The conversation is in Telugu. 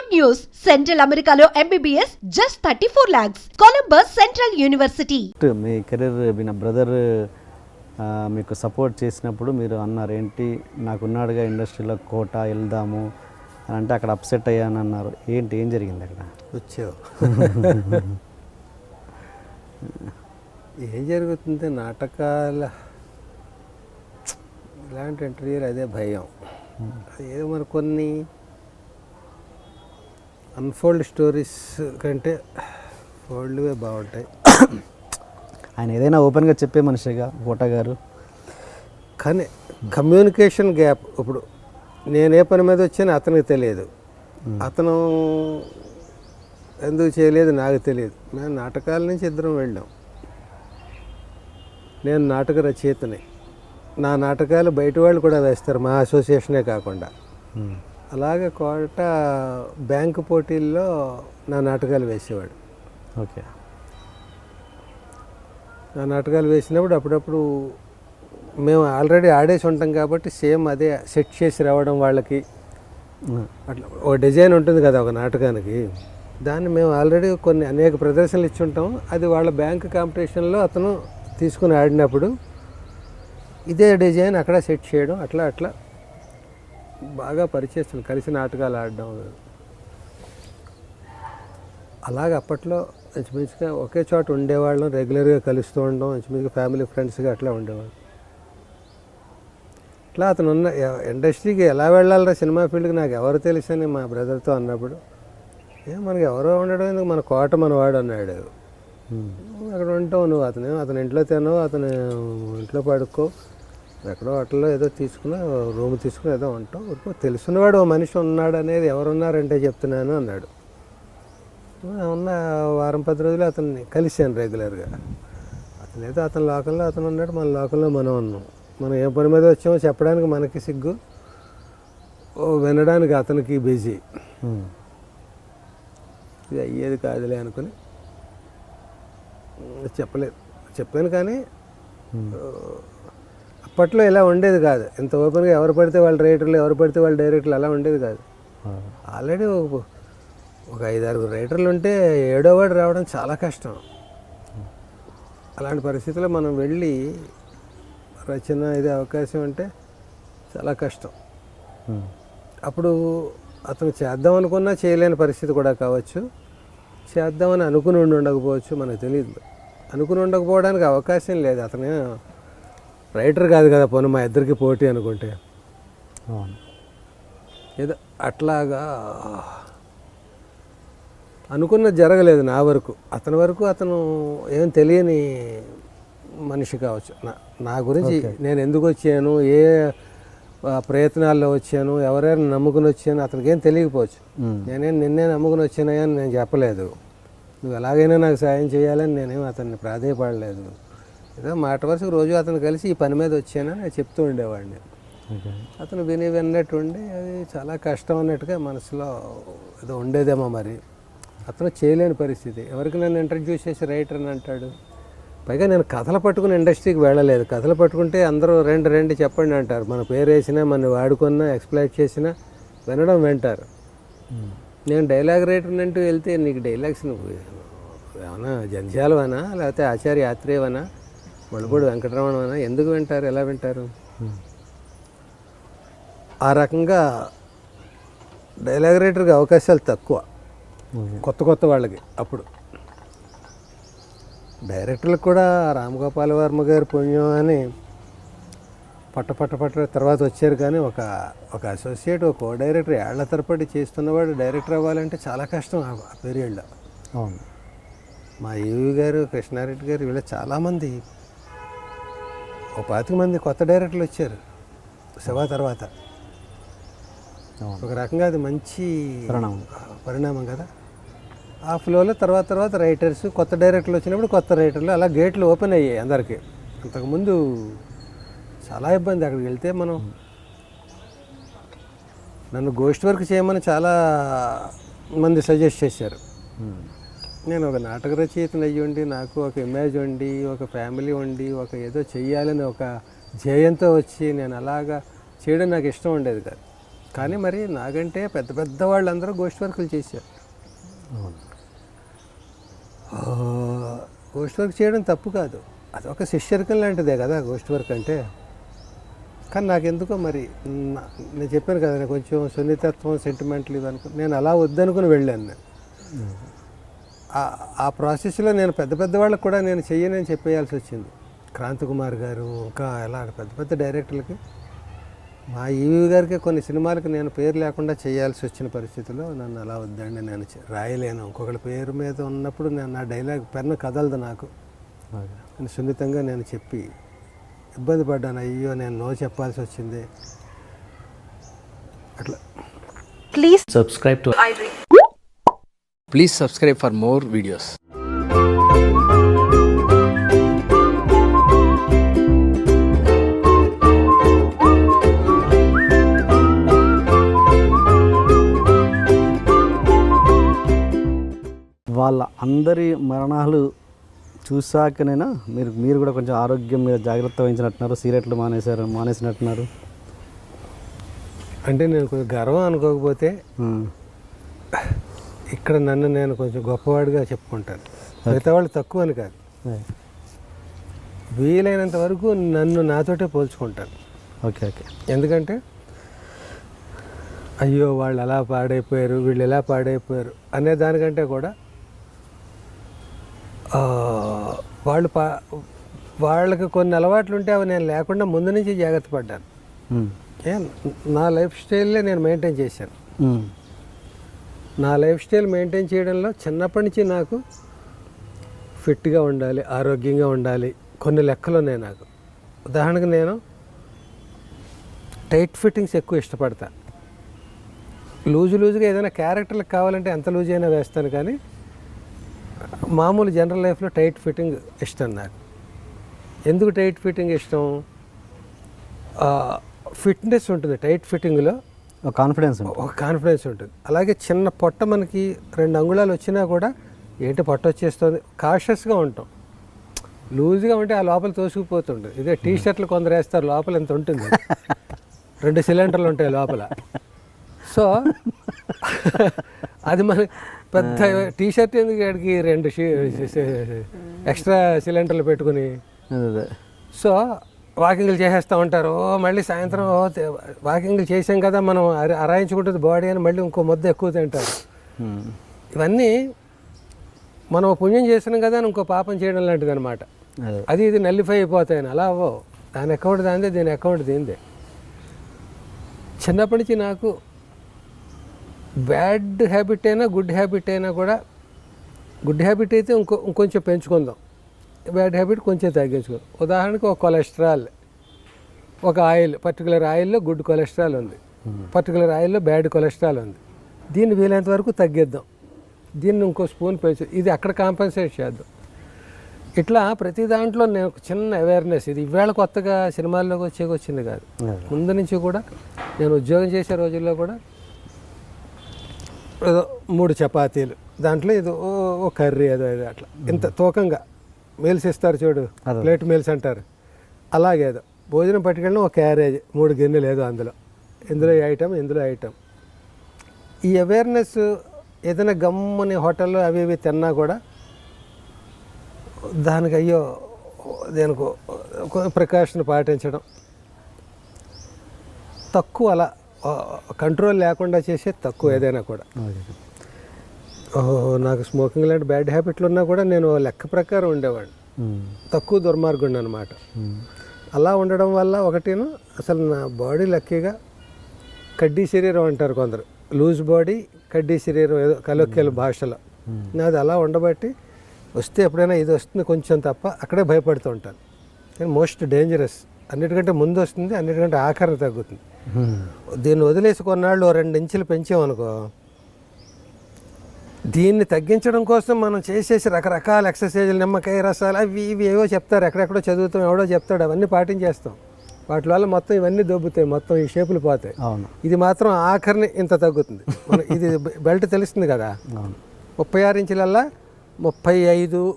Good news! Central Americano MBBS just 34 lakhs. Columbus Central University. మీ కెరీర్ మీ నా బ్రదర్ మీకు సపోర్ట్ చేసినప్పుడు మీరు అన్నారు ఏంటి నాకున్నాడుగా ఇండస్ట్రీలో కోట వెళ్దాము అని అంటే అక్కడ అప్సెట్ అయ్యాను అన్నారు ఏంటి ఏం జరిగింది అక్కడ వచ్చావు ఏం జరుగుతుంది నాటకాల ఇలాంటి ఇంటర్వ్యూలు అదే భయం ఏదో మరి కొన్ని అన్ఫోల్డ్ స్టోరీస్ కంటే ఫోల్డ్వే బాగుంటాయి. ఆయన ఏదైనా ఓపెన్గా చెప్పే మనిషిగా కోట గారు. కానీ కమ్యూనికేషన్ గ్యాప్ ఇప్పుడు నేను ఏ పని మీద వచ్చానో అతనికి తెలియదు. అతను ఎందుకు చేయలేదు నాకు తెలియదు. మేము నాటకాల నుంచి ఇద్దరం వెళ్ళాం. నేను నాటక రచయితని. నా నాటకాలు బయట వాళ్ళు కూడా వేస్తారు మా అసోసియేషనే కాకుండా. అలాగే కోట బ్యాంకు పోటీల్లో నా నాటకాలు వేసేవాడు. ఓకే. ఆ నాటకాలు వేసినప్పుడు అప్పుడప్పుడు మేము ఆల్రెడీ ఆడేసి ఉంటాం కాబట్టి సేమ్ అదే సెట్ చేసి రావడం వాళ్ళకి. అట్లా ఓ డిజైన్ ఉంటుంది కదా ఒక నాటకానికి. దాన్ని మేము ఆల్రెడీ కొన్ని అనేక ప్రదర్శనలు ఇచ్చి ఉంటాం. అది వాళ్ళ బ్యాంక్ కాంపిటీషన్లో అతను తీసుకుని ఆడినప్పుడు ఇదే డిజైన్ అక్కడ సెట్ చేయడం అట్లా అట్లా బాగా పరిచయం కలిసి నాటకాలు ఆడడం. అలాగ అప్పట్లో ఇంచుమించుగా ఒకే చోట ఉండేవాళ్ళం రెగ్యులర్గా కలుస్తూ ఉండడం ఇంచుమించుగా ఫ్యామిలీ ఫ్రెండ్స్గా అట్లా ఉండేవాళ్ళం. ఇట్లా అతను ఉన్న ఇండస్ట్రీకి ఎలా వెళ్ళాలరా సినిమా ఫీల్డ్కి నాకు ఎవరు తెలుసని మా బ్రదర్తో అన్నప్పుడు ఏ మనకి ఎవరో ఉండడం ఎందుకు? మన కోట మనవాడు అన్నాడు. అక్కడ ఉంటావు నువ్వు అతను అతని ఇంట్లో తినవు అతను ఇంట్లో పడుకో ఎక్కడో హోటల్లో ఏదో తీసుకుని రూమ్ తీసుకుని ఏదో ఊరుకో తెలుసున్నవాడు ఓ మనిషి ఉన్నాడు అనేది ఎవరున్నారంటే చెప్తున్నాను అన్నాడు. ఉన్న వారం పది రోజులు అతన్ని కలిశాను రెగ్యులర్గా. అతను ఏదో అతని లోకంలో అతను ఉన్నాడు మన లోకంలో మనం ఉన్నాం. మనం ఏ పని మీద వచ్చామో చెప్పడానికి మనకి సిగ్గు. వినడానికి అతనికి బిజీ. ఇది అయ్యేది కాదులే అనుకుని చెప్పలేదు. చెప్పాను కానీ. అప్పట్లో ఇలా ఉండేది కాదు. ఇంత ఓపెన్గా ఎవరు పడితే వాళ్ళ రైటర్లు ఎవరు పడితే వాళ్ళ డైరెక్టర్లు అలా ఉండేది కాదు. ఆల్రెడీ ఒక ఒక ఐదారుగురు రైటర్లు ఉంటే ఏడో వాడు రావడం చాలా కష్టం. అలాంటి పరిస్థితుల్లో మనం వెళ్ళి రచన ఇది అవకాశం అంటే చాలా కష్టం. అప్పుడు అతను చేద్దాం అనుకున్నా చేయలేని పరిస్థితి కూడా కావచ్చు. చేద్దామని అనుకుని ఉండి ఉండకపోవచ్చు మనకు తెలియదు అనుకుని ఉండకపోవడానికి అవకాశం లేదు. అతను రైటర్ కాదు కదా పోనీ మా ఇద్దరికి పోటీ అనుకుంటే. అవును. ఏదో అట్లాగా అనుకున్నది జరగలేదు నా వరకు. అతని వరకు అతను ఏం తెలియని మనిషి కావచ్చు. నా నా గురించి నేను ఎందుకు వచ్చాను ఏ ప్రయత్నాల్లో వచ్చాను ఎవరైనా నమ్ముకుని వచ్చాను అతనికి ఏం తెలియకపోవచ్చు. నేనేం నిన్నే నమ్ముకుని వచ్చానని నేను చెప్పలేదు. నువ్వు ఎలాగైనా నాకు సాయం చేయాలని నేనేం అతన్ని ప్రాధేయపడలేదు. ఏదో మాట వరుసకు రోజు అతను కలిసి ఈ పని మీద వచ్చానని నేను చెప్తూ ఉండేవాడిని. అతను విని విన్నట్టు ఉండి అది చాలా కష్టం అన్నట్టుగా మనసులో ఏదో ఉండేదేమో మరి. అతను చేయలేని పరిస్థితి. ఎవరికి నన్ను ఇంట్రడ్యూస్ చేసి రైటర్ అని అంటాడు? పైగా నేను కథలు పట్టుకుని ఇండస్ట్రీకి వెళ్ళలేదు. కథలు పట్టుకుంటే అందరూ రెండు రెండు చెప్పండి అంటారు. మన పేరు వేసినా మన వాడుకున్నా ఎక్స్ప్లైట్ చేసినా వినడం వింటారు. మ్మ్. నేను డైలాగ్ రైటర్ అంటూ వెళ్తే నీకు డైలాగ్స్ నువ్వు ఏమన్నా జంధ్యాలవనా లేకపోతే ఆచార్య యాత్రేవనా మణిపూడి వెంకటరమణవనా ఎందుకు వింటారు? ఎలా వింటారు. ఆ రకంగా డైలాగ్ రైటర్కి అవకాశాలు తక్కువ. కొత్త కొత్త వాళ్ళకి అప్పుడు. డైరెక్టర్లకు కూడా రామ్ గోపాల్ వర్మ గారి పుణ్యం అని పట్ట పట్ట పట్ట తర్వాత వచ్చారు కానీ ఒక ఒక అసోసియేట్ ఒక కో డైరెక్టర్ ఏళ్ళ తరబడి చేస్తున్నవాడు డైరెక్టర్ అవ్వాలంటే చాలా కష్టం ఆ ఆ పీరియడ్లో. అవును. మా ఈవి గారు కృష్ణారెడ్డి గారు వీళ్ళ చాలామంది ఒక పాతిక మంది కొత్త డైరెక్టర్లు వచ్చారు. శివ తర్వాత. ఒక రకంగా అది మంచి పరిణామం. పరిణామం కదా. ఆ ఫ్లోలో తర్వాత తర్వాత రైటర్స్ కొత్త డైరెక్టర్లు వచ్చినప్పుడు కొత్త రైటర్లు అలా గేట్లు ఓపెన్ అయ్యాయి అందరికీ. అంతకుముందు చాలా ఇబ్బంది అక్కడికి వెళ్తే మనం నన్ను గోష్ఠి వర్క్ చేయమని చాలా మంది సజెస్ట్ చేశారు. నేను ఒక నాటక రచయితను అయ్యి ఉండి నాకు ఒక ఇమేజ్ ఉండి ఒక ఫ్యామిలీ ఉండి ఒక ఏదో చెయ్యాలని ఒక ధ్యేయంతో వచ్చి నేను అలాగా చేయడం నాకు ఇష్టం ఉండేది కాదు. కానీ మరి నాకంటే పెద్ద పెద్ద వాళ్ళందరూ గోష్ఠి వర్కులు చేశారు. గోష్ఠి వర్క్ చేయడం తప్పు కాదు. అది ఒక శిష్యరికం లాంటిదే కదా గోష్ఠి వర్క్ అంటే. కానీ నాకెందుకో మరి నేను చెప్పాను కదా కొంచెం సున్నితత్వం సెంటిమెంట్లు ఇవి అనుకో నేను అలా వద్దనుకుని వెళ్ళాను నేను. ఆ- ఆ ప్రాసెస్లో నేను పెద్ద పెద్ద వాళ్ళకి కూడా నేను చెయ్యనని చెప్పేయాల్సి వచ్చింది. క్రాంతి కుమార్ గారు ఇంకా ఎలా పెద్ద పెద్ద డైరెక్టర్లకి. మా ఈవీ గారికి కొన్ని సినిమాలకు నేను పేరు లేకుండా చేయాల్సి వచ్చిన పరిస్థితిలో నన్ను అలా వద్దండి నేను రాయలేను. ఇంకొకరి పేరు మీద ఉన్నప్పుడు నేను నా డైలాగ్ పెన్ను కదలదు నాకు. నేను సున్నితంగా నేను చెప్పి ఇబ్బంది పడ్డాను. అయ్యో నేను నో చెప్పాల్సి వచ్చింది. అట్లా. Please subscribe to please subscribe for more videos. వాళ్ళ అందరి మరణాలు చూశాకనైనా? మీరు మీరు కూడా కొంచెం ఆరోగ్యం మీద జాగ్రత్త వహించినట్టున్నారు సిగరెట్లు మానేశారు మానేసినట్టున్నారు. అంటే నేను కొంచెం గర్వం అనుకోకపోతే. ఇక్కడ నన్ను నేను కొంచెం గొప్పవాడిగా చెప్పుకుంటాను. మిగతా వాళ్ళు తక్కువ అని కాదు. వీలైనంత వరకు నన్ను నాతోటే పోల్చుకుంటాను. Okay okay. ఎందుకంటే అయ్యో వాళ్ళు అలా పాడైపోయారు వీళ్ళు ఎలా పాడైపోయారు అనే దానికంటే కూడా వాళ్ళు పా వాళ్ళకి కొన్ని అలవాట్లు ఉంటే అవి నేను లేకుండా ముందు నుంచి జాగ్రత్త పడ్డాను. నా లైఫ్ స్టైల్లే నేను మెయింటైన్ చేశాను. నా లైఫ్ స్టైల్ మెయింటైన్ చేయడంలో చిన్నప్పటి నుంచి నాకు ఫిట్గా ఉండాలి ఆరోగ్యంగా ఉండాలి. కొన్ని లెక్కలు ఉన్నాయి నాకు. ఉదాహరణకు నేను టైట్ ఫిట్టింగ్స్ ఎక్కువ ఇష్టపడతా. లూజు లూజుగా ఏదైనా క్యారెక్టర్లకు కావాలంటే ఎంత లూజ్ అయినా వేస్తాను కానీ మామూలు జనరల్ లైఫ్లో టైట్ ఫిట్టింగ్ ఇష్టం నాకు. ఎందుకు టైట్ ఫిట్టింగ్ ఇష్టం? ఫిట్నెస్ ఉంటుంది టైట్ ఫిట్టింగ్లో. కాన్ఫిడెన్స్ ఒక కాన్ఫిడెన్స్ ఉంటుంది. అలాగే చిన్న పొట్ట మనకి రెండు అంగుళాలు వచ్చినా కూడా ఏంటి పొట్ట వచ్చేస్తుంది? కాషియస్గా ఉంటాం. లూజ్గా ఉంటే ఆ లోపల తోసుకుపోతుంటుంది ఇదే టీ షర్ట్లు కొందరు వేస్తారు లోపల ఎంత ఉంటుంది. రెండు సిలిండర్లు ఉంటాయి లోపల. సో అది మన పెద్ద టీ షర్ట్ ఎందుకు ఆడికి రెండు ఎక్స్ట్రా సిలిండర్లు పెట్టుకుని? సో వాకింగ్లు చేసేస్తూ ఉంటారు. ఓ మళ్ళీ సాయంత్రం వాకింగ్లు చేసాం కదా మనం అర- అరాయించుకుంటుంది బాడీ అని మళ్ళీ ఇంకో ముద్ద ఎక్కువ తింటారు. ఇవన్నీ మనం పుణ్యం చేస్తున్నాం కదా అని ఇంకో పాపం చేయడం లాంటిది అనమాట అదే. అది ఇది నల్లిఫై అయిపోతాయని అలా అవ్వవు. దాని అకౌంట్ దాందే దీని అకౌంట్ దీందే చిన్నప్పటి నుంచి నాకు బ్యాడ్ హ్యాబిట్ అయినా గుడ్ హ్యాబిట్ అయినా కూడా గుడ్ హ్యాబిట్ అయితే ఇంకో ఇంకొంచెం పెంచుకుందాం. బ్యాడ్ హ్యాబిట్ కొంచెం తగ్గించుకుందాం ఉదాహరణకు ఒక కొలెస్ట్రాల్ ఒక ఆయిల్ పర్టికులర్ ఆయిల్లో గుడ్ కొలెస్ట్రాల్ ఉంది. పర్టికులర్ ఆయిల్లో బ్యాడ్ కొలెస్ట్రాల్ ఉంది. దీన్ని వీలైనంత వరకు తగ్గిద్దాం. దీన్ని ఇంకో స్పూన్ పెంచు. ఇది అక్కడ కాంపన్సేట్ చేద్దాం. ఇట్లా ప్రతి దాంట్లో నేను ఒక చిన్న అవేర్నెస్ ఇది ఇవాళ కొత్తగా సినిమాల్లోకి వచ్చేకి వచ్చింది కాదు. ముందు నుంచి కూడా నేను ఉద్యోగం చేసే రోజుల్లో కూడా ఏదో మూడు చపాతీలు. దాంట్లో ఇది ఓ ఓ కర్రీ ఏదో ఏదో అట్లా. ఇంత తూకంగా. మీల్స్ ఇస్తారు చూడు. ప్లేట్ మీల్స్ అంటారు. అలాగేదో భోజనం పట్టుకెళ్ళిన ఒక క్యారేజ్ మూడు గిన్నెలు ఏదో అందులో. ఇందులో ఐటమ్ ఇందులో ఐటమ్. ఈ అవేర్నెస్ ఏదైనా గమ్ముని హోటల్లో అవి ఇవి తిన్నా కూడా దానికి అయ్యో దేనికి ప్రికాషన్ పాటించడం. తక్కువ అలా కంట్రోల్ లేకుండా చేసే తక్కువ ఏదైనా కూడా. నాకు స్మోకింగ్ లాంటి బ్యాడ్ హ్యాబిట్లు ఉన్నా కూడా నేను లెక్క ప్రకారం ఉండేవాడిని. తక్కువ దుర్మార్గుండి అనమాట. అలా ఉండడం వల్ల ఒకటిను అసలు నా బాడీ లక్కీగా కడ్డీ శరీరం అంటారు కొందరు. లూజ్ బాడీ కడ్డీ శరీరం ఏదో కలొక్కేల భాషలో. నాది అలా ఉండబట్టి వస్తే ఎప్పుడైనా ఇది వస్తుంది కొంచెం తప్ప అక్కడే భయపడుతూ ఉంటాను. కానీ మోస్ట్ డేంజరస్ అన్నిటికంటే ముందు వస్తుంది అన్నిటికంటే ఆఖరణ తగ్గుతుంది. దీన్ని వదిలేసి కొన్నాళ్ళు రెండు ఇంచులు పెంచామనుకో దీన్ని తగ్గించడం కోసం మనం చేసేసి రకరకాల ఎక్సర్సైజులు నిమ్మకాయ రసాలు అవి ఇవి ఏవో చెప్తారు. ఎక్కడెక్కడో చదువుతాం ఎవడో చెప్తాడు. అవన్నీ పాటించేస్తాం. వాటి వల్ల మొత్తం ఇవన్నీ దొబ్బుతాయి. మొత్తం ఈ షేపులు పోతాయి. అవును. ఇది మాత్రం ఆఖరిని ఇంత తగ్గుతుంది. ఇది బెల్ట్ తెలుస్తుంది కదా? అవును. ముప్పై ఆరు ఇంచులల్లా ముప్పై ఐదు